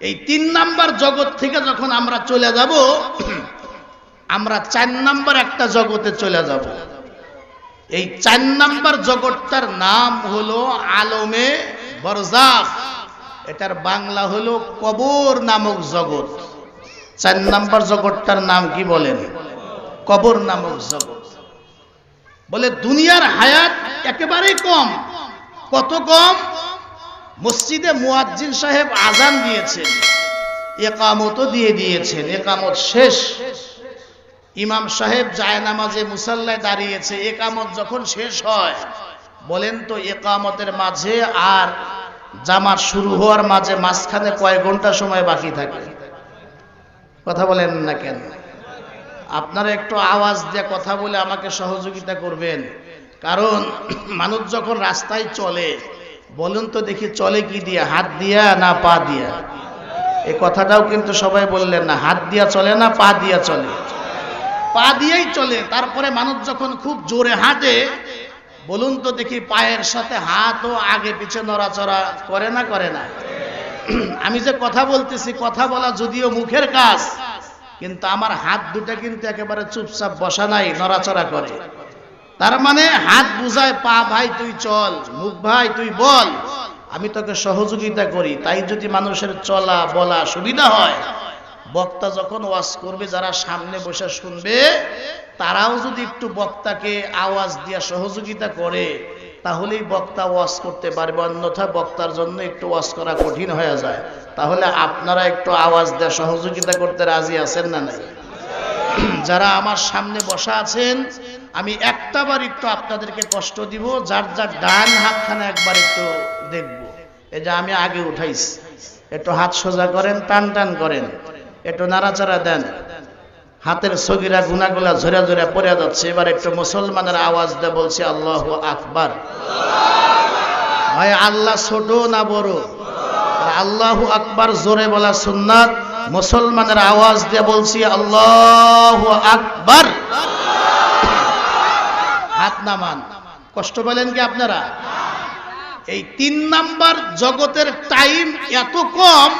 এই তিন নাম্বার জগৎ থেকে যখন আমরা চলে যাব, আমরা চার নাম্বার একটা জগতে চলে যাব। এই চার নাম্বার জগৎটার নাম হলো আলমে বরজাখ এটার বাংলা হলো কবর নামক জগৎ। চার নাম্বার জগৎটার নাম কি বলেন? কবর নামক জগৎ। বলে দুনিয়ার হায়াত একেবারেই কম। কত কম? মসজিদে মুয়াজ্জিন সাহেব আজান দিয়েছেন, একামতও দিয়ে দিয়েছেন, একামত শেষ। ইমাম সাহেব জায়নামাজে মুসাল্লায় দাঁড়িয়েছে, একামত যখন শেষ হয়, বলেন তো একামতের মাঝে আর জামাত শুরু হওয়ার মাঝে মাঝখানে কয় ঘণ্টা সময় বাকি থাকে? কথা বলেন না কেন? আপনারা একটু আওয়াজ দিয়ে কথা বলে আমাকে সহযোগিতা করবেন। কারণ মানুষ যখন রাস্তায় চলে বলুন তো দেখি চলে কি দিয়া? হাত দিয়া না পা দিয়া? এই কথাটাও কিন্তু সবাই বললেন না, হাত দিয়া চলে না পা দিয়া চলে? পা দিয়েই চলে, তারপরে মানুষ যখন খুব জোরে হাঁটে, বলুন তো দেখি পায়ের সাথে হাতও আগে পিছে নড়াচড়া করে না করে না? আমি যে কথা বলতেছি, কথা বলা যদিও মুখের কাজ, কিন্তু আমার হাত দুটা কিন্তু একেবারে চুপচাপ বসা নাই, নড়াচড়া করে। তার মানে হাত বুঝায়, পা ভাই তুই চল, মুখ ভাই তুই বল। আমি তোকে সহযোগিতা করি, তাই যদি মানুষের চলা বলা সুবিধা হয়। বক্তা যখন ওয়াজ করবে, যারা সামনে বসে শুনবে, তারাও যদি একটু বক্তাকে আওয়াজ দিয়া সহযোগিতা করে, তাহলেই বক্তা ওয়াজ করতে পারবে, অন্যথা বক্তার জন্য একটু ওয়াজ করা কঠিন হয়ে যায়। তাহলে আপনারা একটু আওয়াজ দেওয়া সহযোগিতা করতে রাজি আছেন না নাই? যারা আমার সামনে বসা আছেন আমি একটা একটু আপনাদেরকে কষ্ট দিব, যার যার ডান হাতখানে একবার একটু দেখব। এই যে আমি আগে উঠাইছি। একটু হাত সোজা করেন, টান টান করেন। একটু নাড়াচাড়া দেন। হাতের সগিরা গুনাগুলা ঝরে ঝরে পড়ে যাচ্ছে। এবার একটু মুসলমানের আওয়াজ দিয়ে বলছি, আল্লাহ আকবার। ভাই, আল্লাহ ছোট না বড়? আল্লাহ আকবার জোরে বলা সুন্নাত। মুসলমানের আওয়াজ দিয়ে বলছি, আল্লাহ আকবার। হাত নামান। কষ্ট পেলেন কি আপনারা? এই তিন নাম্বার জগতের টাইম এত কম,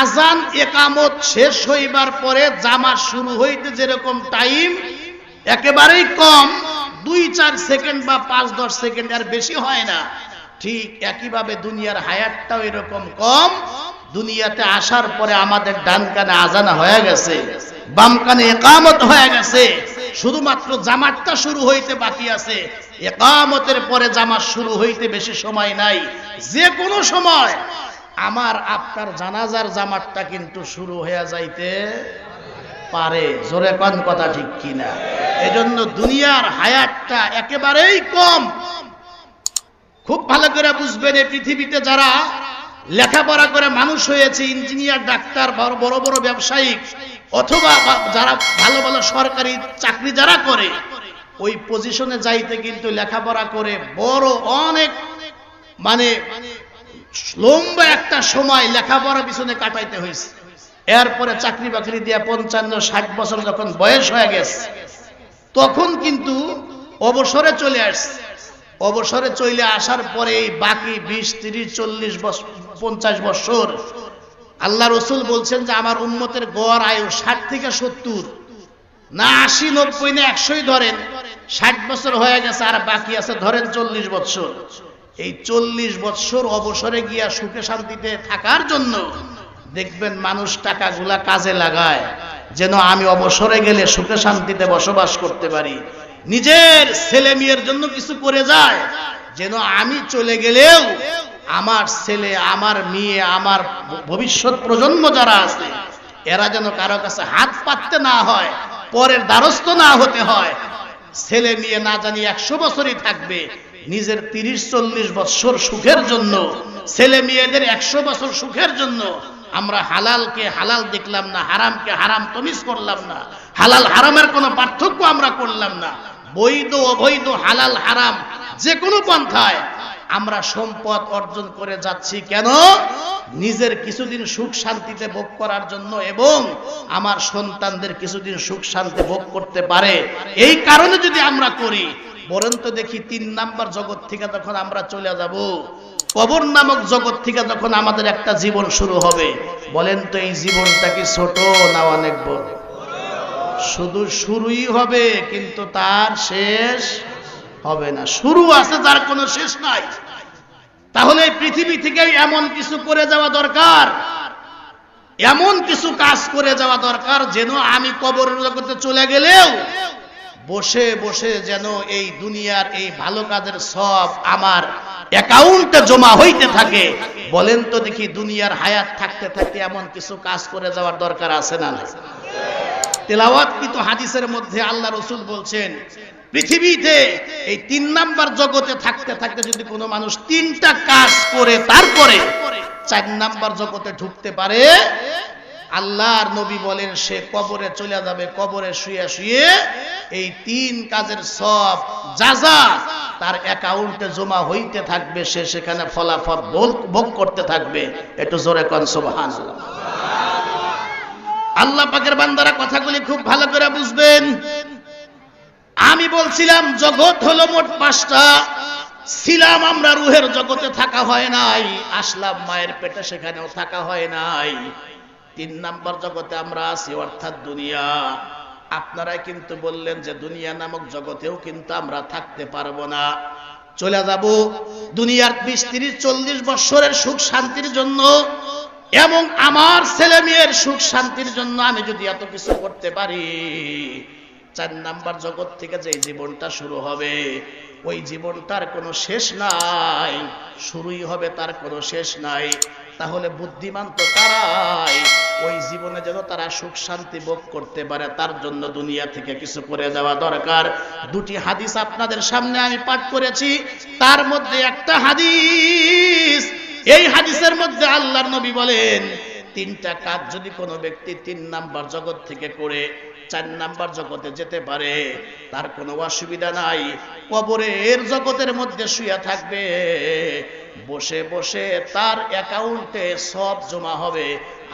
আজান একামত শেষ হইবার পরে জামা শুরু হইতে যেরকম টাইম একেবারেই কম, দুই চার সেকেন্ড বা পাঁচ দশ সেকেন্ড আর বেশি হয় না। ঠিক একইভাবে দুনিয়ার হায়াতটাও এরকম কম, দুনিয়াতে আসার পরে আমাদের ডান কানে আজানা হয়ে গেছে, বাম কানে একামত হয়ে গেছে। শুধুমাত্র জামাতটা শুরু হইতে বাকি আছে। একামতের পরে জামাত শুরু হইতে বেশি সময় নাই। যে কোনো সময়। আমার, আপনার জানাজার জামাতটা কিন্তু শুরু হয়ে যাইতে পারে। জোরে কন কথা ঠিক কিনা? এজন্য দুনিয়ার হায়াতটা একেবারেই কম। খুব ভালো করে বুঝবেন এই পৃথিবীতে যারা লেখাপড়া করে মানুষ হয়েছে, ইঞ্জিনিয়ার, ডাক্তার বড় বড় বড় ব্যবসায়িক অথবা যারা ভালো ভালো সরকারি চাকরি যারা করে, ওই পজিশনে যাইতে কিন্তু লেখাপড়া করে বড় অনেক মানে লম্বা একটা সময় লেখাপড়া পিছনে কাটাইতে হয়েছে। এরপরে চাকরি বাকরি দিয়ে পঞ্চান্ন, ষাট বছর যখন বয়স হয়ে গেছে, তখন কিন্তু অবসরে চলে আসছে। অবসরে চলে আসার পরে বাকি বিশ, তিরিশ, চল্লিশ বছর পঞ্চাশ বছর আল্লাহ রসুল বলছেন যে আমার উন্মতের গড় আয়ু ষাট থেকে সত্তর। না আশি, নব্বই না একশোই ধরেন। ষাট বছর হয়ে গেছে আর বাকি আছে ধরেন চল্লিশ বছর এই চল্লিশ বছর অবসরে গিয়া সুখে শান্তিতে থাকার জন্য দেখবেন মানুষ টাকাগুলা কাজে লাগায়, যেন আমি অবসরে গেলে সুখে শান্তিতে বসবাস করতে পারি। নিজের ছেলে মেয়ের জন্য কিছু করে যায়, যেন আমি চলে গেলেও আমার ছেলে, আমার মেয়ে, আমার ভবিষ্যৎ প্রজন্ম যারা আছে, এরা যেন কারও কাছে হাত পাততে না হয়, পরের দ্বারস্থ না হতে হয়। ছেলে মেয়ে না জানি একশো বছরই থাকবে, নিজের তিরিশ, চল্লিশ বছর সুখের জন্য, ছেলে মেয়েদের একশো বছর সুখের জন্য। আমরা হালালকে হালাল দেখলাম না, হারামকে হারাম তমিজ করলাম না, হালাল হারামের কোনো পার্থক্য আমরা করলাম না। বৈধ, অবৈধ, হালাল, হারাম, যে কোনো পন্থায় আমরা সম্পদ অর্জন করে যাচ্ছি কেন? নিজের কিছুদিন সুখ শান্তিতে ভোগ করার জন্য এবং আমার সন্তানদের কিছুদিন সুখ শান্তি ভোগ করতে পারে। এই কারণে যদি আমরা করি, বরং তো দেখি তিন নাম্বার জগৎ থেকে যখন আমরা চলে যাব, কবর নামক জগৎ থেকে যখন আমাদের একটা জীবন শুরু হবে। বলেন তো এই জীবনটা কি ছোট না অনেক বড়? শুধু শুরুই হবে, কিন্তু তার শেষ হবে না। শুরু আছে যার কোনো শেষ নাই। তাহলে এই পৃথিবী থেকে এমন কিছু করে যাওয়া দরকার। এমন কিছু কাজ করে যাওয়া দরকার যেন আমি কবরের জগতে চলে গেলেও বসে বসে যেন এই দুনিয়ার এই ভালো কাজের সব আমার অ্যাকাউন্টে জমা হইতে থাকে। বলেন তো দেখি দুনিয়ার হায়াত থাকতে থাকতে এমন কিছু কাজ করে যাওয়ার দরকার আছে না নাই? তেলাওয়াত কিন্তু হাদিসের মধ্যে আল্লাহ রসুল বলছেন, পৃথিবীতে এই তিন নাম্বার জগতে থাকতে থাকতে যদি কোনো মানুষ তিনটা কাজ করে, তারপরে চার নাম্বার জগতে ঢুকতে পারে, আল্লাহর নবী বলেন, সে কবরে চলে যাবে, কবরে শুয়ে শুয়ে এই তিন কাজের সব যা যা তার অ্যাকাউন্টে জমা হইতে থাকবে, সে সেখানে ফলাফল ভোগ- করতে থাকবে। একটু জোরে কন আল্লাহ পাকের বান্দারা কথাগুলি খুব ভালো করে বুঝবেন। আমি বলছিলাম, জগৎ হলো মোট পাঁচটা। ছিলাম আমরা রুহের জগতে, থাকা হয় নাই। আসলাম মায়ের পেটে, সেখানেও থাকা হয় নাই। তিন নাম্বার জগতে আমরা আছি, অর্থাৎ দুনিয়া। আপনারাই কিন্তু বললেন যে দুনিয়া নামক জগতেও কিন্তু আমরা থাকতে পারব না। চলে যাব। দুনিয়ার বিশ, তিরিশ, চল্লিশ বৎসরের সুখ শান্তির জন্য এবং আমার ছেলে মেয়ের সুখ শান্তির জন্য আমি যদি এত কিছু করতে পারি, চার নাম্বার জগৎ থেকে যে জীবনটা শুরু হবে, ওই জীবনটার কোনো শেষ নাই, শুরুই হবে তার কোনো শেষ নাই। তাহলে বুদ্ধিমান তো তারাই, ওই জীবনে যেন তারা সুখ শান্তি ভোগ করতে পারে, তার জন্য দুনিয়া থেকে কিছু করে যাওয়া দরকার। দুটি হাদিস আপনাদের সামনে আমি পাঠ করেছি, তার মধ্যে একটা হাদিস এই হাদিসের মধ্যে আল্লাহর নবী বলেন, তিনটা কাজ যদি কোনো ব্যক্তি তিন নাম্বার জগৎ থেকে করে, চার নাম্বার জগতে যেতে পারে, তার কোনো অসুবিধা নাই। কবরের জগতের মধ্যে শুয়ে থাকবে, বসে বসে তার অ্যাকাউন্টে সব জমা হবে,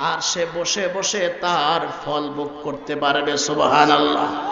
আর সে বসে বসে তার ফল ভোগ করতে পারবে, সুবহানাল্লাহ।